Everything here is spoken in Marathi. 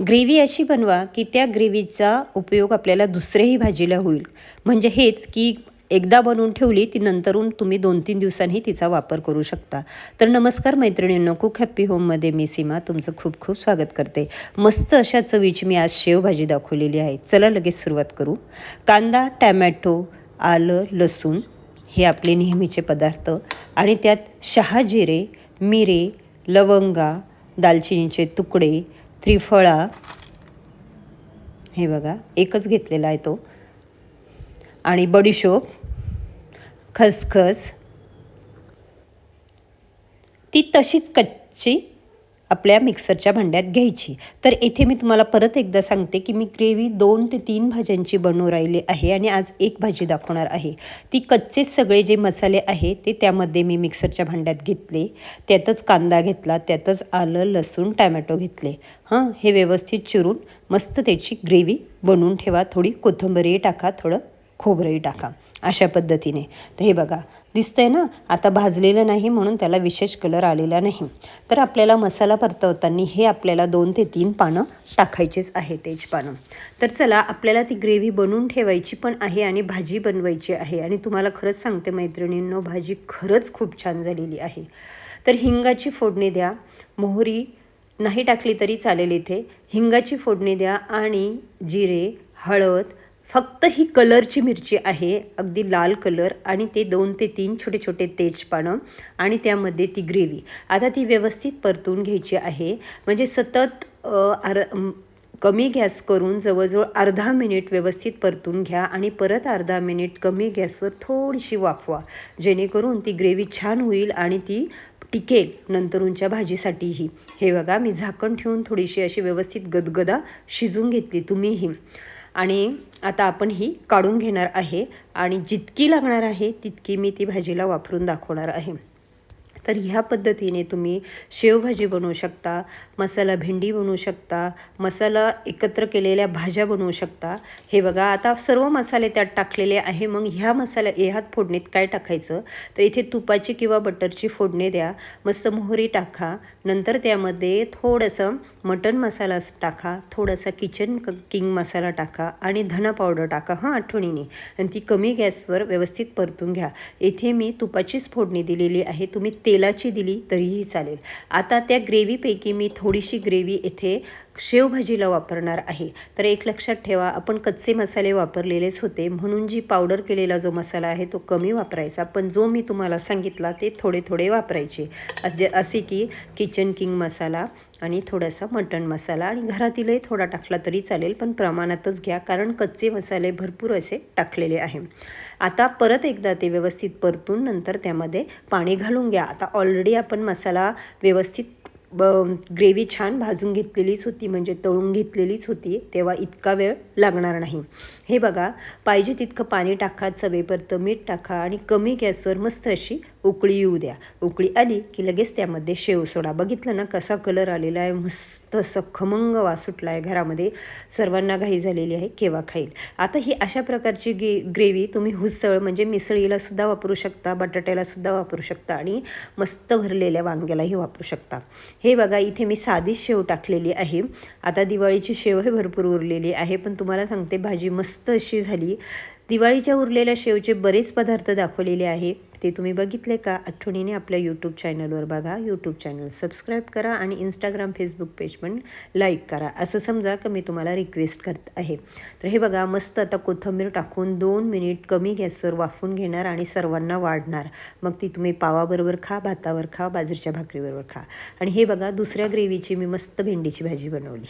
ग्रेव्ही अशी बनवा की त्या ग्रेव्हीचा उपयोग आपल्याला दुसऱ्याही भाजीला होईल. म्हणजे हेच की एकदा बनवून ठेवली ती नंतरून तुम्ही दोन तीन दिवसांनी तिचा वापर करू शकता. तर नमस्कार मैत्रिणींनो कुक हॅप्पी होममध्ये मी सीमा तुमचं खूप खूप स्वागत करते. मस्त अशा चवीची मी आज शेवभाजी दाखवलेली आहे. चला लगेच सुरुवात करू. कांदा टॅमॅटो आलं लसूण हे आपले नेहमीचे पदार्थ आणि त्यात शहाजिरे मिरे लवंगा दालचिनीचे तुकडे त्रिफळा. हे बघा एकच घेतलेला आहे तो. आणि बडीशोप खसखस. ती तशीच कच्ची. आपल्या मिक्सरच्या भांड्यात घ्यायची. तर इथे मी तुम्हाला परत एकदा सांगते की मी ग्रेव्ही दोन ते तीन भाज्यांची बनवून राहिली आहे आणि आज एक भाजी दाखवणार आहे. ती कच्चेच सगळे जे मसाले आहे ते त्यामध्ये मी मिक्सरच्या भांड्यात घेतले. त्यातच कांदा घेतला त्यातच आलं लसूण टॅमॅटो घेतले. हां हे व्यवस्थित चिरून मस्त त्याची ग्रेव्ही बनवून ठेवा. थोडी कोथिंबीरही टाका थोडं खोबरंही टाका अशा पद्धतीने. तर हे बघा दिसतंय ना? आता भाजलेलं नाही म्हणून त्याला विशेष कलर आलेला नाही. तर आपल्याला मसाला परतवताना हे आपल्याला दोन ते तीन पानं टाकायचेच आहे तेजपानं तर चला आपल्याला ती ग्रेव्ही बनवून ठेवायची पण आहे आणि भाजी बनवायची आहे. आणि तुम्हाला खरंच सांगते मैत्रिणींनो भाजी खरंच खूप छान झालेली आहे. तर हिंगाची फोडणी द्या. मोहरी नाही टाकली तरी चालेल इथे. हिंगाची फोडणी द्या आणि जिरे हळद फक्त ही कलरची मिरची आहे अगदी लाल कलर आणि ते दोन ते तीन छोटे छोटे तेजपानं आणि त्यामध्ये ती ग्रेव्ही. आता ती व्यवस्थित परतून घ्यायची आहे. म्हणजे सतत अर कमी गॅस करून जवळजवळ अर्धा मिनिट व्यवस्थित परतून घ्या आणि परत अर्धा मिनिट कमी गॅसवर थोडीशी वाफवा. जेणेकरून ती ग्रेव्ही छान होईल आणि ती टिकेल नंतरूनच्या भाजीसाठीही. हे बघा मी झाकण ठेवून थोडीशी अशी व्यवस्थित गदगदा शिजून घेतली तुम्हीही. आणि आता आपण ही काढून घेणार आहे. आणि जितकी लागणार आहे तितकी मी ती भाजीला वापरून दाखवणार आहे. तर ह्या पद्धतीने तुम्ही शेवभाजी बनवू शकता मसाला भेंडी बनवू शकता मसाला एकत्र केलेल्या भाज्या बनवू शकता. हे बघा आता सर्व मसाले त्यात टाकलेले आहे मग ह्या मसाल्या ह्यात फोडणीत काय टाकायचं? तर इथे तुपाची किंवा बटरची फोडणी द्या मस्त मोहरी टाका नंतर त्यामध्ये थोडंसं मटन मसाला टाका थोडासा किचन किंग मसाला टाका आणि धना पावडर टाका हां आठवणीने. आणि ती कमी गॅसवर व्यवस्थित परतून घ्या. इथे मी तुपाचीच फोडणी दिलेली आहे तुम्ही तेलाची दिली तरीही चालेल. आता त्या ग्रेव्हीपैकी मी थोडीशी ग्रेव्ही येथे शेवभाजीला वापरणार आहे. तर एक लक्षात ठेवा आपण कच्चे मसाले वापरलेलेच होते. म्हणून जी पावडर केलेला जो मसाला आहे तो कमी वापरायचा. पण जो मी तुम्हाला सांगितला ते थोडे थोडे वापरायचे. जे असे की किचन किंग मसाला आणि थोडासा मटण मसाला. आणि घरातीलही थोडा टाकला तरी चालेल पण प्रमाणातच घ्या कारण कच्चे मसाले भरपूर असे टाकलेले आहे. आता परत एकदा ते व्यवस्थित परतून नंतर त्यामध्ये पाणी घालून घ्या. आता ऑलरेडी आपण मसाला व्यवस्थित ब ग्रेव्ही छान भाजून घेतलेलीच होती म्हणजे तळून घेतलेलीच होती तेव्हा इतका वेळ लागणार नाही. हे बघा पाहिजे तितकं पाणी टाका चवेपर्यंत मीठ टाका आणि कमी गॅसवर मस्त अशी उकळी येऊ द्या. उकळी आली की लगेच त्यामध्ये शेव सोडा. बघितलं ना कसा कलर आलेला आहे? मस्त असं खमंग वास सुटला आहे घरामध्ये. सर्वांना घाई झालेली आहे केव्हा खाईल? आता ही अशा प्रकारची गे ग्रेव्ही तुम्ही हुसळ म्हणजे मिसळीला सुद्धा वापरू शकता बटाट्याला सुद्धा वापरू शकता आणि मस्त भरलेल्या वांग्यालाही वापरू शकता. हे बघा इथे मी साधीच शेव टाकलेली आहे. आता दिवाळीची शेव हे भरपूर उरलेली आहे पण तुम्हाला सांगते भाजी मस्त अशी झाली. दिवाळीच्या उरलेल्या शेवचे बरेच पदार्थ दाखवलेले आहे. ते तुम्ही बघितले का? आठवणीने आपल्या यूट्यूब चॅनलवर बघा. यूट्यूब चॅनल सबस्क्राईब करा आणि इंस्टाग्राम फेसबुक पेज पण लाईक करा. असं समजा का मी तुम्हाला रिक्वेस्ट करत आहे. तर हे बघा मस्त आता कोथिंबीर टाकून दोन मिनिट कमी गॅसवर वाफून घेणार आणि सर्वांना वाढणार. मग ती तुम्ही पावाबरोबर खा भातावर खा बाजरीच्या भाकरीबरोबर खा. आणि हे बघा दुसऱ्या ग्रेव्हीची मी मस्त भेंडीची भाजी बनवली.